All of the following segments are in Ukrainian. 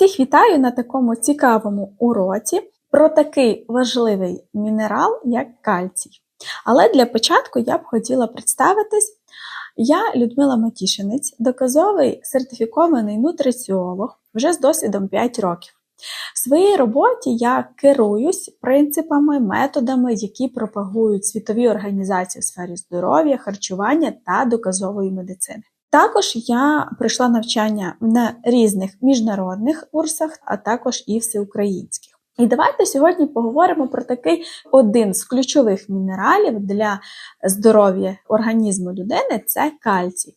Всіх вітаю на такому цікавому уроці про такий важливий мінерал, як кальцій. Але для початку я б хотіла представитись. Я Людмила Матішинець, доказовий сертифікований нутриціолог вже з досвідом 5 років. В своїй роботі я керуюсь принципами, методами, які пропагують світові організації в сфері здоров'я, харчування та доказової медицини. Також я пройшла навчання на різних міжнародних курсах, а також і всеукраїнських. І давайте сьогодні поговоримо про такий один з ключових мінералів для здоров'я організму людини це кальцій.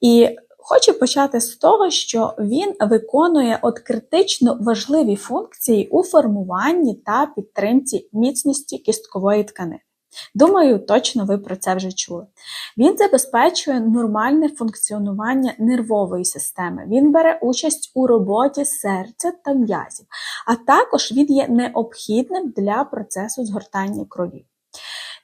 І хочу почати з того, що він виконує от критично важливі функції у формуванні та підтримці міцності кісткової тканини. Думаю, точно ви про це вже чули. Він забезпечує нормальне функціонування нервової системи. Він бере участь у роботі серця та м'язів, а також він є необхідним для процесу згортання крові.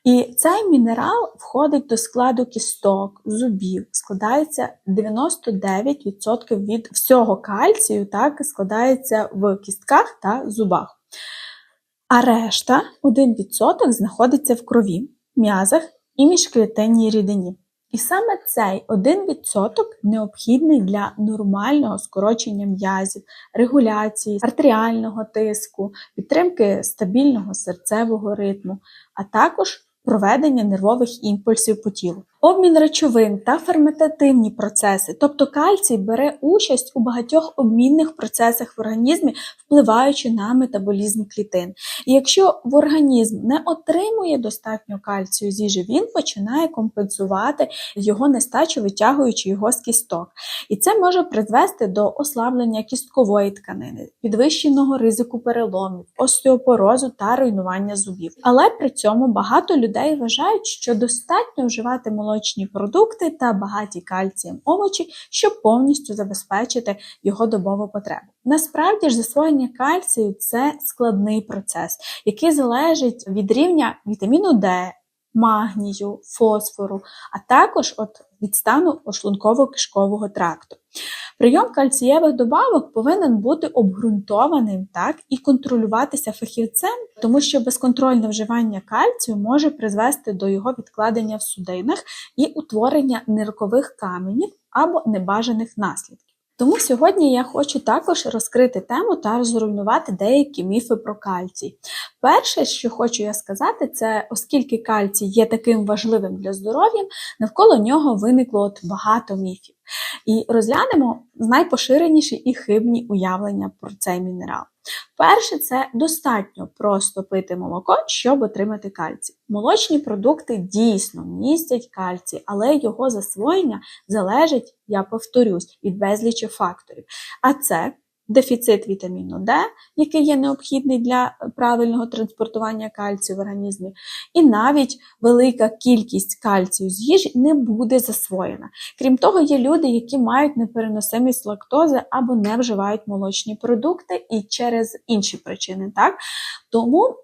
І цей мінерал входить до складу кісток, зубів, складається 99% від всього кальцію, так складається в кістках та зубах. А решта 1% знаходиться в крові, м'язах і міжклітинній рідині. І саме цей 1% необхідний для нормального скорочення м'язів, регуляції артеріального тиску, підтримки стабільного серцевого ритму, а також проведення нервових імпульсів по тілу. Обмін речовин та ферментативні процеси, тобто кальцій бере участь у багатьох обмінних процесах в організмі, впливаючи на метаболізм клітин. І якщо в організм не отримує достатньо кальцію з їжі, він починає компенсувати його нестачу, витягуючи його з кісток. І це може призвести до ослаблення кісткової тканини, підвищеного ризику переломів, остеопорозу та руйнування зубів. Але при цьому багато людей вважають, що достатньо вживати молочні продукти та багаті кальцієм овочі, щоб повністю забезпечити його добову потребу. Насправді ж засвоєння кальцію це складний процес, який залежить від рівня вітаміну Д, магнію, фосфору, а також от від стану шлунково-кишкового тракту. Прийом кальцієвих добавок повинен бути обґрунтованим так і контролюватися фахівцем, тому що безконтрольне вживання кальцію може призвести до його відкладення в судинах і утворення ниркових каменів або небажаних наслідків. Тому сьогодні я хочу також розкрити тему та розруйнувати деякі міфи про кальцій. Перше, що хочу я сказати, це оскільки кальцій є таким важливим для здоров'я, навколо нього виникло от багато міфів. І розглянемо найпоширеніші і хибні уявлення про цей мінерал. Перше, це достатньо просто пити молоко, щоб отримати кальцій. Молочні продукти дійсно містять кальцій, але його засвоєння залежить, я повторюсь, від безлічі факторів. А це дефіцит вітаміну Д, який є необхідний для правильного транспортування кальцію в організмі, і навіть велика кількість кальцію з їжі не буде засвоєна. Крім того, є люди, які мають непереносимість лактози або не вживають молочні продукти і через інші причини. Так? Тому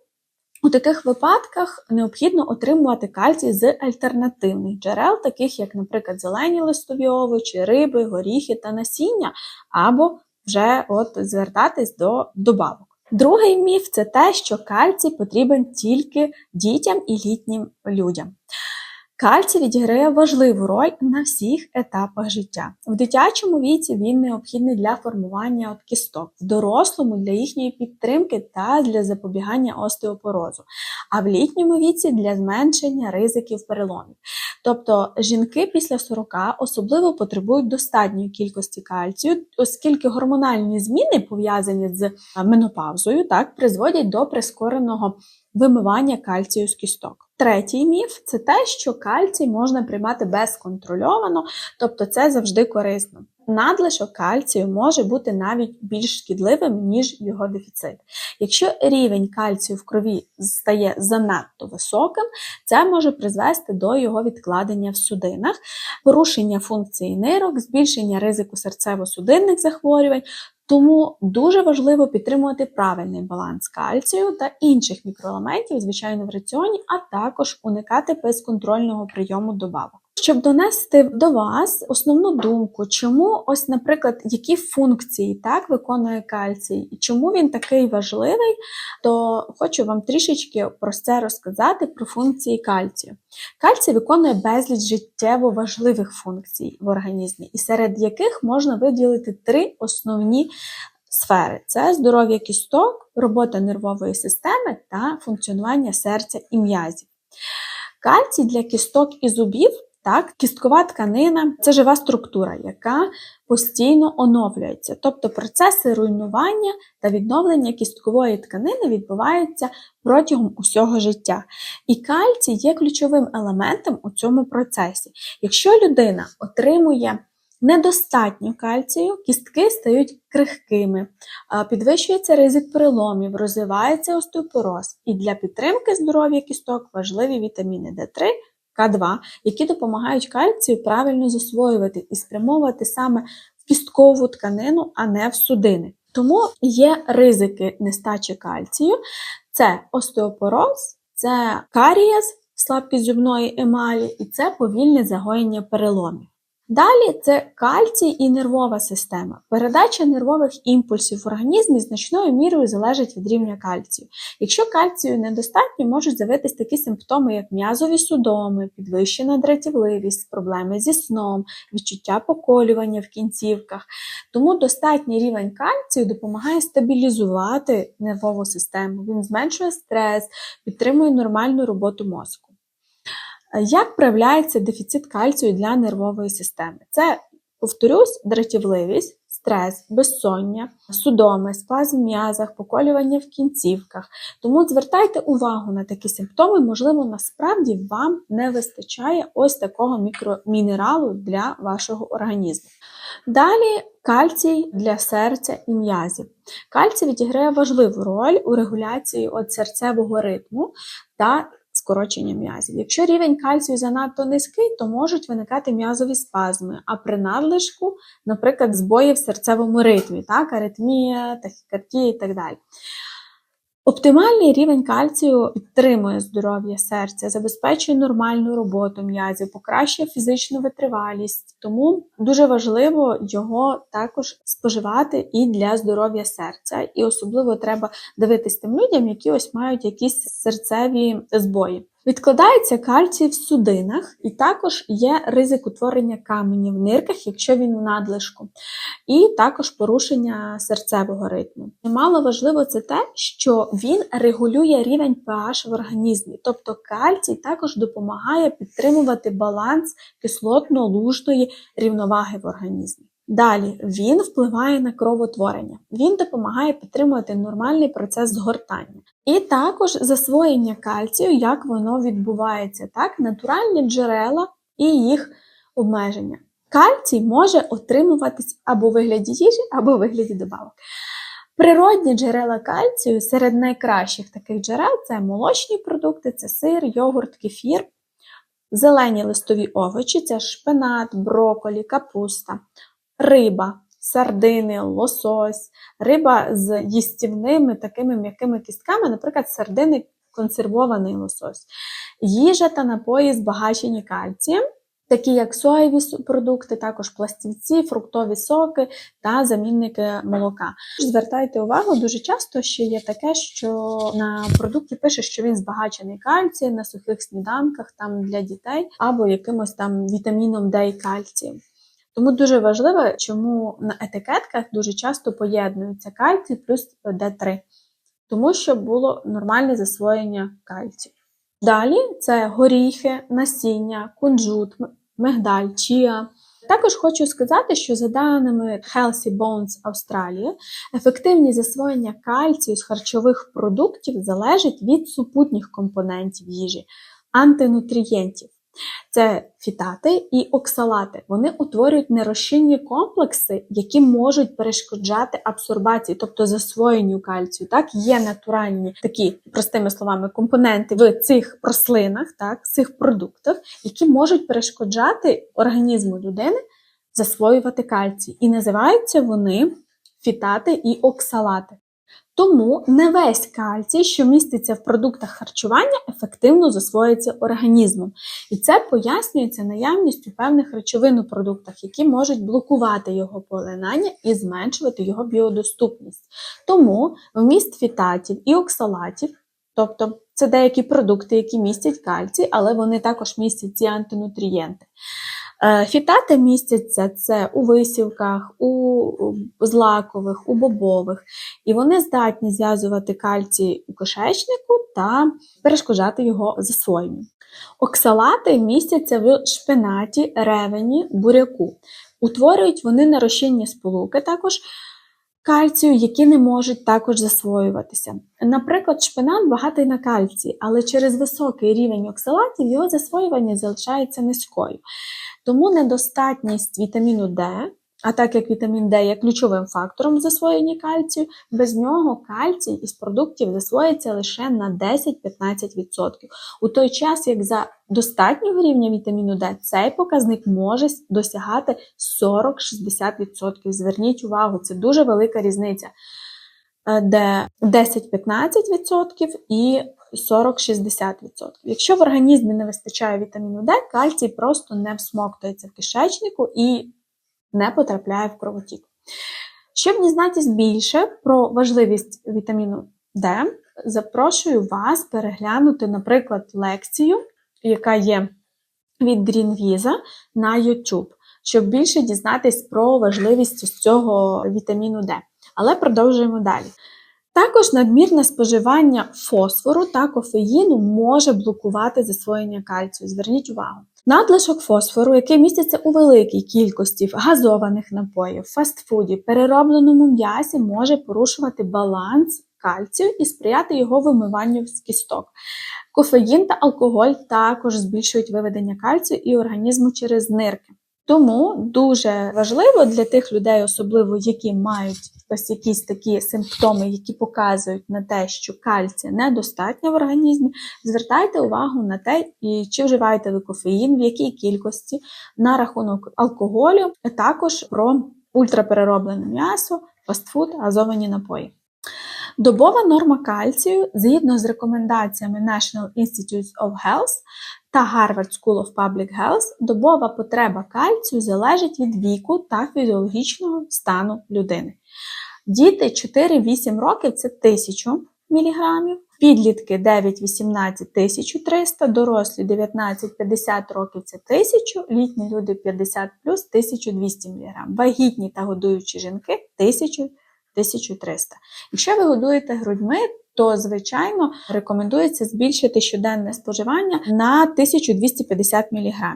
у таких випадках необхідно отримувати кальцій з альтернативних джерел, таких як, наприклад, зелені листові овочі, риби, горіхи та насіння, або вже от звертатись до добавок. Другий міф це те, що кальцій потрібен тільки дітям і літнім людям. Кальцій відіграє важливу роль на всіх етапах життя. В дитячому віці він необхідний для формування кісток, в дорослому для їхньої підтримки та для запобігання остеопорозу, а в літньому віці для зменшення ризиків переломів. Тобто жінки після 40 особливо потребують достатньої кількості кальцію, оскільки гормональні зміни, пов'язані з менопаузою, так, призводять до прискореного вимивання кальцію з кісток. Третій міф це те, що кальцій можна приймати безконтрольовано, тобто це завжди корисно. Надлишок кальцію може бути навіть більш шкідливим, ніж його дефіцит. Якщо рівень кальцію в крові стає занадто високим, це може призвести до його відкладення в судинах, порушення функції нирок, збільшення ризику серцево-судинних захворювань, тому дуже важливо підтримувати правильний баланс кальцію та інших мікроелементів, звичайно, в раціоні, а також уникати безконтрольного прийому добавок. Щоб донести до вас основну думку, чому ось, наприклад, які функції так виконує кальцій, і чому він такий важливий, то хочу вам трішечки про це розказати про функції кальцію. Кальцій виконує безліч життєво важливих функцій в організмі, і серед яких можна виділити три основні сфери: це здоров'я кісток, робота нервової системи та функціонування серця і м'язів. Кальцій для кісток і зубів, так, кісткова тканина це жива структура, яка постійно оновлюється. Тобто процеси руйнування та відновлення кісткової тканини відбуваються протягом усього життя. І кальцій є ключовим елементом у цьому процесі. Якщо людина отримує недостатньо кальцію, кістки стають крихкими, підвищується ризик переломів, розвивається остеопороз. І для підтримки здоров'я кісток важливі вітаміни D3, К2, які допомагають кальцію правильно засвоювати і спрямовувати саме в кісткову тканину, а не в судини. Тому є ризики нестачі кальцію: це остеопороз, це карієс, слабкість зубної емалі, і це повільне загоєння переломів. Далі це кальцій і нервова система. Передача нервових імпульсів в організмі значною мірою залежить від рівня кальцію. Якщо кальцію недостатньо, можуть з'явитись такі симптоми, як м'язові судоми, підвищена дратівливість, проблеми зі сном, відчуття поколювання в кінцівках. Тому достатній рівень кальцію допомагає стабілізувати нервову систему, він зменшує стрес, підтримує нормальну роботу мозку. Як проявляється дефіцит кальцію для нервової системи? Це, повторюсь, дратівливість, стрес, безсоння, судоми, спазм в м'язах, поколювання в кінцівках. Тому звертайте увагу на такі симптоми, можливо, насправді вам не вистачає ось такого мікромінералу для вашого організму. Далі кальцій для серця і м'язів. Кальцій відіграє важливу роль у регуляції серцевого ритму та скорочення м'язів. Якщо рівень кальцію занадто низький, то можуть виникати м'язові спазми, а при надлишку, наприклад, збої в серцевому ритмі, так, аритмія, тахікардія і так далі. Оптимальний рівень кальцію підтримує здоров'я серця, забезпечує нормальну роботу м'язів, покращує фізичну витривалість, тому дуже важливо його також споживати і для здоров'я серця. І особливо треба дивитись тим людям, які ось мають якісь серцеві збої. Відкладається кальцій в судинах, і також є ризик утворення каменів в нирках, якщо він в надлишку, і також порушення серцевого ритму. Немало важливо це те, що він регулює рівень pH в організмі, тобто кальцій також допомагає підтримувати баланс кислотно-лужної рівноваги в організмі. Далі він впливає на кровотворення, він допомагає підтримувати нормальний процес згортання. І також засвоєння кальцію, як воно відбувається, так, натуральні джерела і їх обмеження. Кальцій може отримуватись або у вигляді їжі, або у вигляді добавок. Природні джерела кальцію серед найкращих таких джерел це молочні продукти, це сир, йогурт, кефір, зелені листові овочі, це шпинат, броколі, капуста риба, сардини, лосось, риба з їстівними такими м'якими кістками, наприклад, сардини консервований лосось, їжа та напої збагачені кальцієм. Такі як соєві продукти, також пластівці, фруктові соки та замінники молока. Звертайте увагу, дуже часто ще є таке, що на продукті пише, що він збагачений кальцієм на сухих сніданках там для дітей або якимось там вітаміном D і кальцієм. Тому дуже важливо, чому на етикетках дуже часто поєднуються кальцій плюс D3, тому що було нормальне засвоєння кальцію. Далі це горіхи, насіння, кунжут, мигдаль, чіа. Також хочу сказати, що за даними Healthy Bones Австралії, ефективність засвоєння кальцію з харчових продуктів залежить від супутніх компонентів їжі, антинутрієнтів. Це фітати і оксалати. Вони утворюють нерозчинні комплекси, які можуть перешкоджати абсорбації, тобто засвоєнню кальцію. Так, Є натуральні такі, простими словами, компоненти в цих рослинах, так, цих продуктах, які можуть перешкоджати організму людини засвоювати кальцій. І називаються вони фітати і оксалати. Тому не весь кальцій, що міститься в продуктах харчування, ефективно засвоюється організмом. І це пояснюється наявністю певних речовин у продуктах, які можуть блокувати його поглинання і зменшувати його біодоступність. Тому вміст фітатів і оксалатів, тобто це деякі продукти, які містять кальцій, але вони також містять ці антинутрієнти. Е, Фітати містяться це у висівках, у злакових, у бобових, і вони здатні зв'язувати кальцій у кишечнику та перешкоджати його засвоєнню. Оксалати містяться в шпинаті, ревені, буряку. Утворюють вони нарощення сполуки також кальцію, які не можуть також засвоюватися. Наприклад, шпинат багатий на кальцій, але через високий рівень оксалатів його засвоювання залишається низькою. Тому недостатність вітаміну Д, а так як вітамін Д є ключовим фактором засвоєння кальцію, без нього кальцій із продуктів засвоїться лише на 10-15%. У той час, як за достатнього рівня вітаміну Д цей показник може досягати 40-60%. Зверніть увагу, це дуже велика різниця. Е, Де 10-15% і 40-60%. Якщо в організмі не вистачає вітаміну Д, кальцій просто не всмоктується в кишечнику і не потрапляє в кровотік. Щоб дізнатись більше про важливість вітаміну Д, запрошую вас переглянути, наприклад, лекцію, яка є від GreenVisa на YouTube, щоб більше дізнатись про важливість цього вітаміну Д. Але продовжуємо далі. Також надмірне споживання фосфору та кофеїну може блокувати засвоєння кальцію. Зверніть увагу. Надлишок фосфору, який міститься у великій кількості газованих напоїв, фастфуді, переробленому м'ясі, може порушувати баланс кальцію і сприяти його вимиванню з кісток. Кофеїн та алкоголь також збільшують виведення кальцію і організму через нирки. Тому дуже важливо для тих людей, особливо які мають ось якісь такі симптоми, які показують на те, що кальція недостатньо в організмі, звертайте увагу на те, чи вживаєте ви кофеїн, в якій кількості, на рахунок алкоголю, а також про ультраперероблене м'ясо, фастфуд, газовані напої. Добова норма кальцію згідно з рекомендаціями National Institutes of Health та Harvard School of Public Health, добова потреба кальцію залежить від віку та фізіологічного стану людини. Діти 4-8 років це 1000 мг, підлітки 9-18 1300, дорослі 19-50 років це 1000, літні люди 50 плюс 1200 мг, вагітні та годуючі жінки 1000 1300. Якщо ви годуєте грудьми, то, звичайно, рекомендується збільшити щоденне споживання на 1250 мг.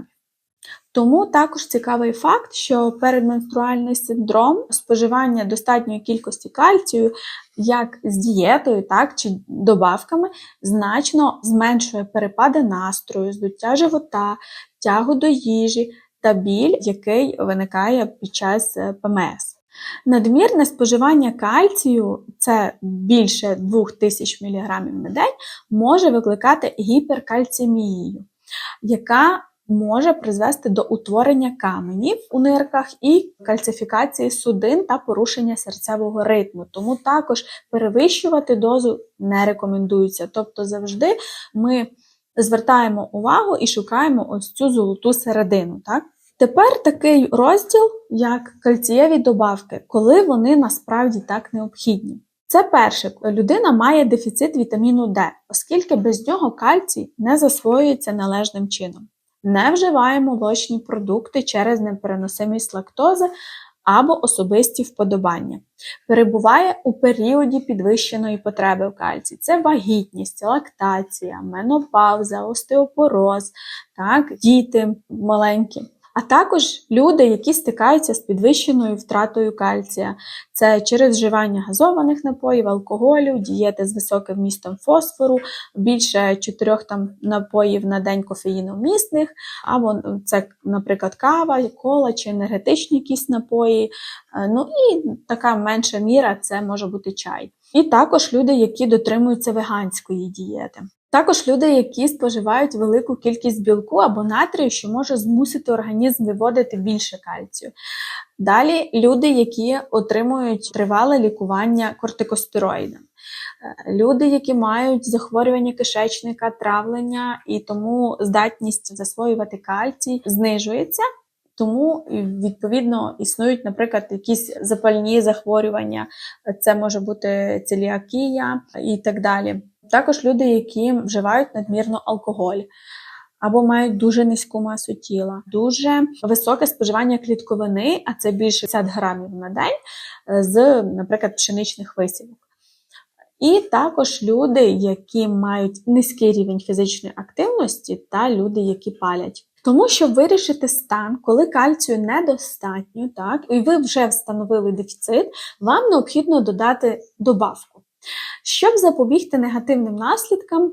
Тому також цікавий факт, що передменструальний синдром споживання достатньої кількості кальцію, як з дієтою, так чи добавками, значно зменшує перепади настрою, здуття живота, тягу до їжі та біль, який виникає під час е, ПМС. Надмірне споживання кальцію, це більше 2000 мг на день, може викликати гіперкальцемію, яка може призвести до утворення каменів у нирках і кальцифікації судин та порушення серцевого ритму. Тому також перевищувати дозу не рекомендується. Тобто завжди ми звертаємо увагу і шукаємо ось цю золоту середину. Так? Тепер такий розділ, як кальцієві добавки, коли вони насправді так необхідні. Це перше, людина має дефіцит вітаміну Д, оскільки без нього кальцій не засвоюється належним чином. Не вживаємо молочні продукти через непереносимість лактози або особисті вподобання. Перебуває у періоді підвищеної потреби в кальції. Це вагітність, лактація, менопауза, остеопороз, так, діти маленькі а також люди, які стикаються з підвищеною втратою кальція. Це через вживання газованих напоїв, алкоголю, дієти з високим вмістом фосфору, більше 4 там напоїв на день кофеїномісних, або це, наприклад, кава, кола чи енергетичні якісь напої. Е, ну і така менша міра це може бути чай. І також люди, які дотримуються веганської дієти. Також люди, які споживають велику кількість білку або натрію, що може змусити організм виводити більше кальцію. Далі люди, які отримують тривале лікування кортикостероїдами. Е, Люди, які мають захворювання кишечника, травлення і тому здатність засвоювати кальцій знижується. Тому, відповідно, існують, наприклад, якісь запальні захворювання, це може бути целіакія і так далі. Також люди, які вживають надмірно алкоголь. Або мають дуже низьку масу тіла, дуже високе споживання клітковини, а це більше 50 грамів на день, е, з, наприклад, пшеничних висівок. І також люди, які мають низький рівень фізичної активності, та люди, які палять. Тому, щоб вирішити стан, коли кальцію недостатньо, так, і ви вже встановили дефіцит, вам необхідно додати добавку. Щоб запобігти негативним наслідкам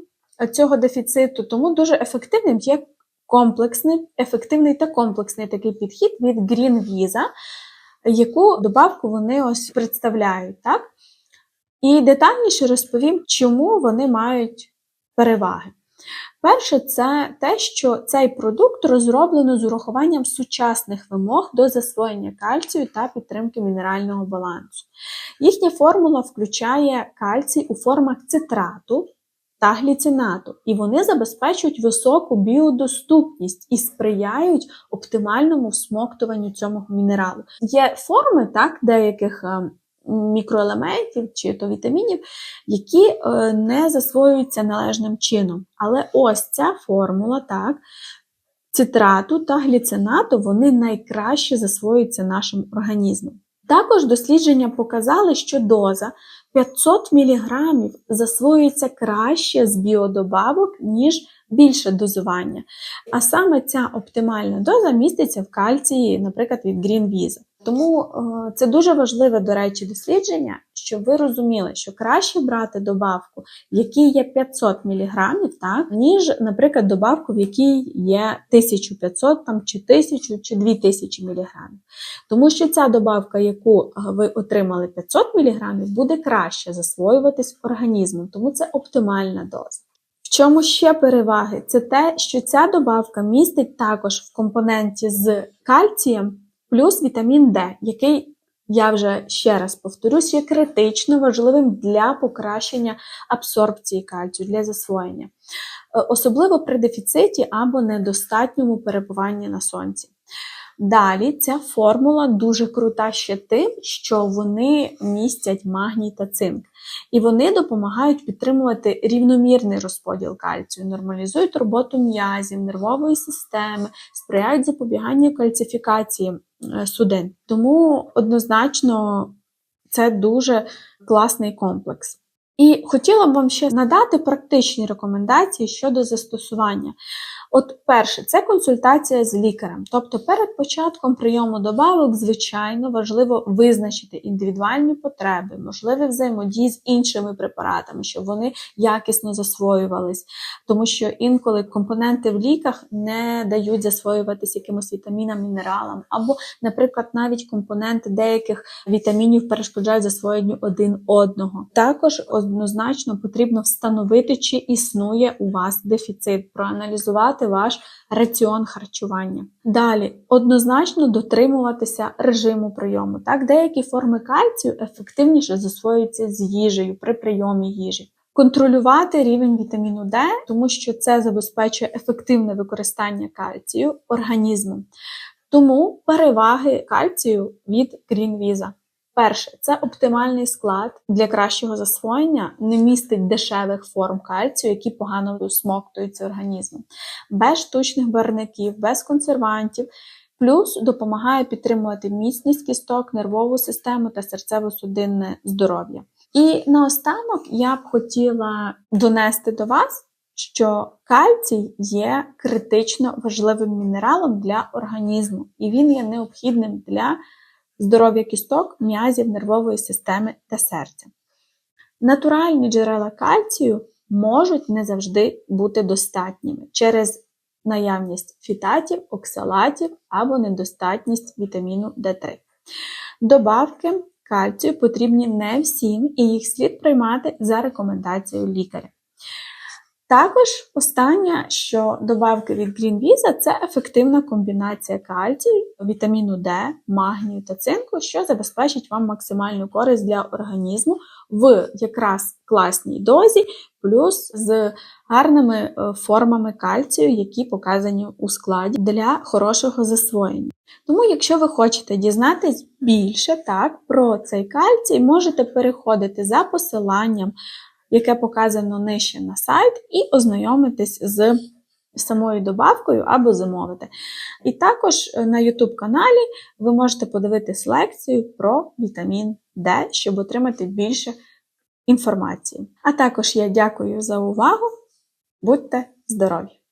цього дефіциту, тому дуже ефективним є комплексний, ефективний та комплексний такий підхід від Green Visa, яку добавку вони ось представляють. Так? І детальніше розповім, чому вони мають переваги. Перше, це те, що цей продукт розроблено з урахуванням сучасних вимог до засвоєння кальцію та підтримки мінерального балансу. Їхня формула включає кальцій у формах цитрату та гліцинату, і вони забезпечують високу біодоступність і сприяють оптимальному всмоктуванню цього мінералу. Є форми так, деяких е, мікроелементів чи то вітамінів, які е, не засвоюються належним чином. Але ось ця формула, так, цитрату та гліцинату, вони найкраще засвоюються нашим організмом. Також дослідження показали, що доза 500 мг засвоюється краще з біодобавок, ніж більше дозування. А саме ця оптимальна доза міститься в кальції, наприклад, від Visa. Тому е, це дуже важливе, до речі, дослідження, щоб ви розуміли, що краще брати добавку, в якій є 500 мг, так, ніж, наприклад, добавку, в якій є 1500 там, чи 1000 чи 2000 мг. Тому що ця добавка, яку ви отримали 500 мг, буде краще засвоюватись організмом, тому це оптимальна доза. В чому ще переваги? Це те, що ця добавка містить також в компоненті з кальцієм плюс вітамін Д, який, я вже ще раз повторюсь, є критично важливим для покращення абсорбції кальцію, для засвоєння, е, особливо при дефіциті або недостатньому перебуванні на сонці. Далі ця формула дуже крута ще тим, що вони містять магній та цинк. І вони допомагають підтримувати рівномірний розподіл кальцію, нормалізують роботу м'язів, нервової системи, сприяють запобіганню кальцифікації е, судин. Тому однозначно це дуже класний комплекс. І хотіла б вам ще надати практичні рекомендації щодо застосування. От перше, це консультація з лікарем. Тобто перед початком прийому добавок, звичайно, важливо визначити індивідуальні потреби, можливі взаємодії з іншими препаратами, щоб вони якісно засвоювались. Тому що інколи компоненти в ліках не дають засвоюватись якимось вітамінам, мінералам, або, наприклад, навіть компоненти деяких вітамінів перешкоджають засвоєнню один одного. Також однозначно потрібно встановити, чи існує у вас дефіцит, проаналізувати ваш раціон харчування. Далі, однозначно дотримуватися режиму прийому. Так, Деякі форми кальцію ефективніше засвоюються з їжею при прийомі їжі. Контролювати рівень вітаміну Д, тому що це забезпечує ефективне використання кальцію організмом. Тому переваги кальцію від Green Visa. Перше, це оптимальний склад для кращого засвоєння, не містить дешевих форм кальцію, які погано усмоктуються організмом, без штучних барників, без консервантів. Плюс допомагає підтримувати міцність кісток, нервову систему та серцево-судинне здоров'я. І наостанок я б хотіла донести до вас, що кальцій є критично важливим мінералом для організму, і він є необхідним для здоров'я кісток, м'язів, нервової системи та серця. Натуральні джерела кальцію можуть не завжди бути достатніми через наявність фітатів, оксалатів або недостатність вітаміну D3. Добавки кальцію потрібні не всім, і їх слід приймати за рекомендацією лікаря. Також останнє, що добавки від Green Visa – це ефективна комбінація кальцію, вітаміну D, магнію та цинку, що забезпечить вам максимальну користь для організму в якраз класній дозі, плюс з гарними е, формами кальцію, які показані у складі для хорошого засвоєння. Тому, якщо ви хочете дізнатись більше так, про цей кальцій, можете переходити за посиланням яке показано нижче на сайт, і ознайомитись з самою добавкою або замовити. І також е, на YouTube каналі ви можете подивитись лекцію про вітамін D, щоб отримати більше інформації. А також я дякую за увагу. Будьте здорові!